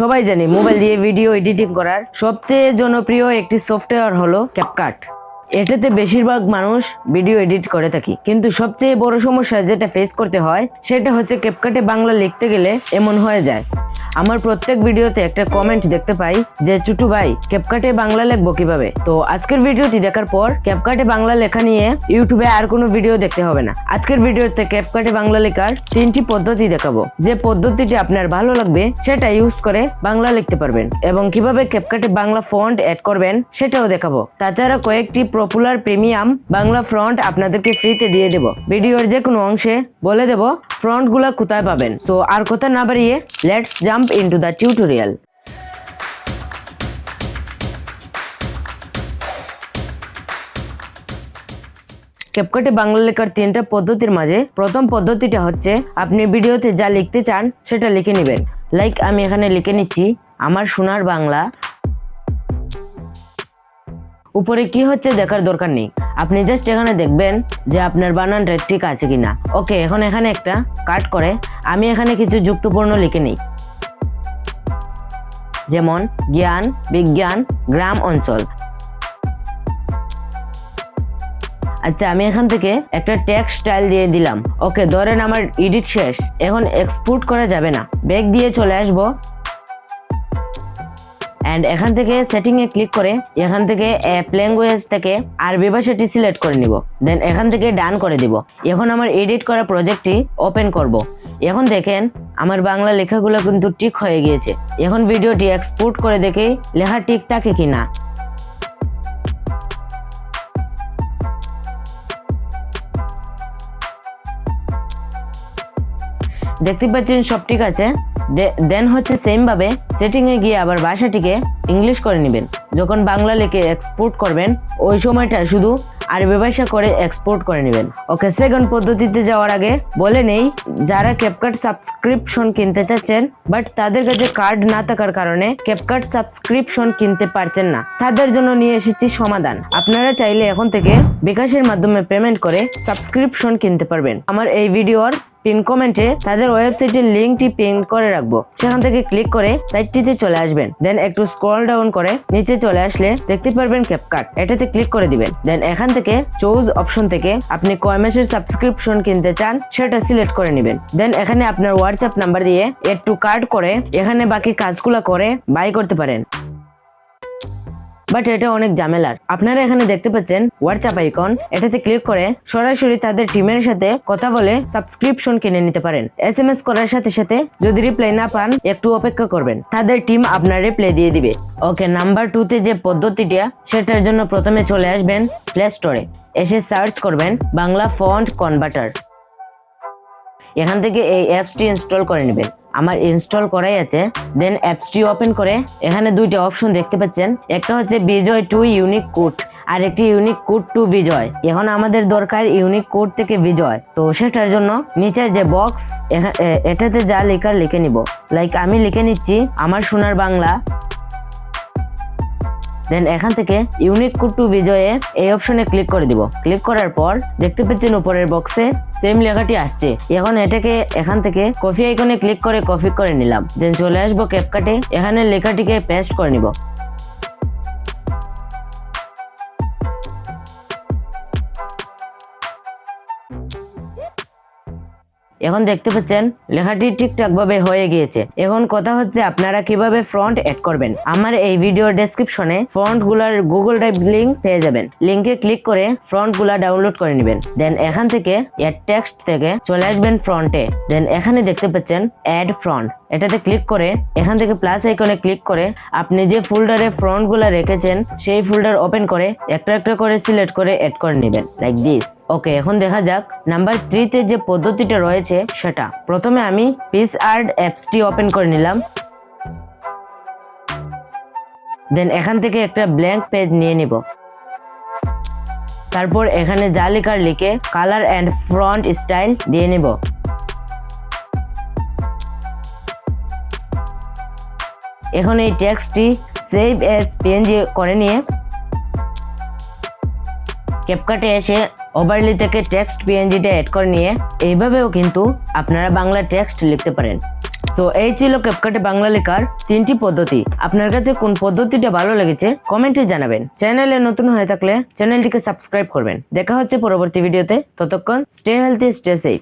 সবাই জানি মোবাইল দিয়ে ভিডিও এডিটিং করার সবচেয়ে জনপ্রিয় একটি সফটওয়্যার হলো ক্যাপকাট এটাতে বেশিরভাগ মানুষ ভিডিও এডিট করে থাকি। কিন্তু সবচেয়ে বড় সমস্যা যেটা ফেস করতে হয়, সেটা হচ্ছে ক্যাপকাটে বাংলা লিখতে গেলে এমন হয়ে যায়। আমার প্রত্যেক ভিডিওতে একটা কমেন্ট দেখতে পাই যে, চুটু ভাই ক্যাপকাটে বাংলা লিখব কীভাবে? তো আজকের ভিডিওটি দেখার পর ক্যাপকাটে বাংলা লেখা নিয়ে ইউটিউবে আর কোনো ভিডিও দেখতে হবে না। আজকের ভিডিওতে ক্যাপকাটে বাংলা লেখার তিনটি পদ্ধতি দেখাবো। যে পদ্ধতিটি আপনার ভালো লাগবে, সেটা ইউজ করে বাংলা লিখতে পারবেন এবং কীভাবে ক্যাপকাটে বাংলা ফন্ট অ্যাড করবেন, সেটাও দেখাবো। তাছাড়া কয়েকটি পপুলার প্রিমিয়াম বাংলা ফ্রন্ট আপনাদেরকে ফ্রিতে দিয়ে দেব। ভিডিওর যে কোনো অংশে বলে দেব ফ্রন্টগুলা কোথায় পাবেন? সো আর কথা না বাড়িয়ে let's jump into the tutorial ক্যাপকাটে Bangla লেখার তিনটা পদ্ধতির মাঝে প্রথম পদ্ধতিটা হচ্ছে, আপনি ভিডিওতে যা লিখতে চান, সেটা লিখে নেবেন। লাইক আমি এখানে লিখে নিচ্ছি, আমার সোনার বাংলা উপরে কি হচ্ছে দেখার দরকার নেই। আপনি জাস্ট এখানে দেখবেন যে আপনার বানানটা ঠিক আছে কিনা। ওকে এখন এখানে একটা কাট করে আমি এখানে কিছু যুক্তপূর্ণ লিখে নিই। যেমন, জ্ঞান, বিজ্ঞান, গ্রাম অঞ্চল। আচ্ছা আমি এখান থেকে একটা টেক্সট স্টাইল দিয়ে দিলাম। ওকে ধরেন আমার এডিট শেষ। এখন এক্সপোর্ট করা যাবে না। ব্যাক দিয়ে চলে আসব। অ্যান্ড এখান থেকে সেটিং এ ক্লিক করে এখান থেকে অ্যাপ ল্যাঙ্গুয়েজ থেকে আরবি ভাষাটি সিলেক্ট করে নিব। দেন এখান থেকে ডান করে দিব। এখন আমার এডিট করা প্রজেক্টটি ওপেন করব। এখন দেখেন, আমার বাংলা লেখাগুলো কিন্তু ঠিক হয়ে গিয়েছে। এখন ভিডিওটি এক্সপোর্ট করে দেখে লেখা ঠিক থাকে কিনা। দেখতে পাচ্ছেন সব ঠিক আছে? দেন হচ্ছে সেম ভাবে সেটিং এ গিয়ে আবার ভাষাটিকে ইংলিশ করে নেবেন। যখন বাংলা লিখে এক্সপোর্ট করবেন, ওই সময়টা শুধু আরবি ভাষা করে এক্সপোর্ট করে নেবেন। ওকে সেকেন্ড পদ্ধতিতে যাওয়ার আগে বলে নেই, যারা ক্যাপকাট সাবস্ক্রিপশন কিনতে চাচ্ছেন বাট তাদের কাছে কার্ড না থাকার কারণে ক্যাপকাট সাবস্ক্রিপশন কিনতে পারছেন না। তাদের জন্য নিয়ে এসেছি সমাধান। আপনারা চাইলে এখন থেকে বিকাশের মাধ্যমে পেমেন্ট করে সাবস্ক্রিপশন কিনতে পারবেন। আমার এই ভিডিওর পিন কমেন্টে তাদের ওয়েবসাইটের লিঙ্কটি পিন করে রাখব। সেখান থেকে ক্লিক করে সাইটটিতে চলে আসবেন। দেন একটু স্ক্রল ডাউন করে নিচে চলে আসলে দেখতে পারবেন ক্যাপকাট এটাতে ক্লিক করে দিবেন। দেন এখান থেকে চুজ অপশন থেকে আপনি কয় মাসের সাবস্ক্রিপশন কিনতে চান সেটা সিলেক্ট করে নেবেন। দেন এখানে আপনার হোয়াটসঅ্যাপ নাম্বার দিয়ে একটু কার্ড করে এখানে বাকি কাজগুলো করে বাই করতে পারেন। বাট এটা অনেক ঝামেলার। আপনারা এখানে দেখতে পাচ্ছেন হোয়াটসঅ্যাপ আইকন এটাতে ক্লিক করে সরাসরি তাদের টিমের সাথে কথা বলে সাবস্ক্রিপশন কিনে নিতে পারেন। এস এম এস করার সাথে সাথে যদি রিপ্লাই না পান, একটু অপেক্ষা করবেন। তাদের টিম আপনার রিপ্লাই দিয়ে দিবে। ওকে নাম্বার টুতে যে পদ্ধতিটা, সেটার জন্য প্রথমে চলে আসবেন প্লে স্টোরে এসে সার্চ করবেন বাংলা ফন্ট কনভার্টার এখান থেকে এই অ্যাপসটি ইনস্টল করে নেবেন। আমার ইনস্টল করাই আছে। দেন অ্যাপসটি ওপেন করে, এখানে দুইটা অপশন দেখতে পাচ্ছেন। একটা হচ্ছে বিজয় টু ইউনিক কোড আর একটি ইউনিক কোড টু বিজয়। এখন আমাদের দরকার ইউনিক কোড থেকে বিজয়। তো সেটার জন্য নিচের যে বক্স এটাতে যা লেখার লিখে নিব। লাইক আমি লিখে নিচ্ছি, আমার সোনার বাংলা দেন এখান থেকে ইউনিক কোড টু বিজয়ে এই অপশনে ক্লিক করে দিব। ক্লিক করার পর দেখতে পাচ্ছেন উপরের বক্সে সেম লেখাটি আসছে। এখন এটাকে এখান থেকে কফি আইকনে ক্লিক করে কফি করে নিলাম। দেন চলে আসব ক্যাপকাটে এখানে লেখাটিকে পেস্ট করে নিব। এখন দেখতে পাচ্ছেন, লেখাটি ঠিকঠাক ভাবে হয়ে গিয়েছে। এখন কথা হচ্ছে আপনারা কীভাবে ফ্রন্ট এড করবেন। আমার এই ভিডিও ডেসক্রিপশনে ফ্রন্টগুলার গুগল ড্রাইভ লিঙ্ক পেয়ে যাবেন। লিঙ্কে ক্লিক করে ফ্রন্টগুলা ডাউনলোড করে নেবেন। দেন এখান থেকে এড টেক্সট থেকে চলে আসবেন ফ্রন্টে দেন এখানে দেখতে পাচ্ছেন অ্যাড ফ্রন্ট এটাতে ক্লিক করে এখান থেকে প্লাস আইকনে ক্লিক করে আপনি যে ফোল্ডারে ফ্রন্টগুলা রেখেছেন, সেই ফোল্ডার ওপেন করে একটা একটা করে সিলেক্ট করে এড করে নেবেন। লাইক দিস ওকে এখন দেখা যাক। নাম্বার থ্রিতে যে পদ্ধতিটা রয়েছে, সেটা। প্রথমে আমি পিস আর্ট অ্যাপসটি ওপেন করে নিলাম। দেন এখান থেকে একটা ব্ল্যাঙ্ক পেজ নিয়ে নিব। তারপর এখানে যা লেখার লিখে কালার অ্যান্ড ফ্রন্ট স্টাইল দিয়ে নিব। এখন এই টেক্সটটি সেভ এস পিএনজি করে নিয়ে ক্যাপকাটে এসে ওভারলি থেকে টেক্সট পিএনজিটা অ্যাড করে নিয়ে, এইভাবেও কিন্তু আপনারা বাংলা টেক্সট লিখতে পারেন। সো এই ছিল ক্যাপকাটে বাংলা লেখার তিনটি পদ্ধতি। আপনার কাছে কোন পদ্ধতিটা ভালো লেগেছে কমেন্টে জানাবেন। চ্যানেলে নতুন হয়ে থাকলে চ্যানেলটিকে সাবস্ক্রাইব করবেন। দেখা হচ্ছে পরবর্তী ভিডিওতে ততক্ষণ স্টে হেলথি স্টে সেফ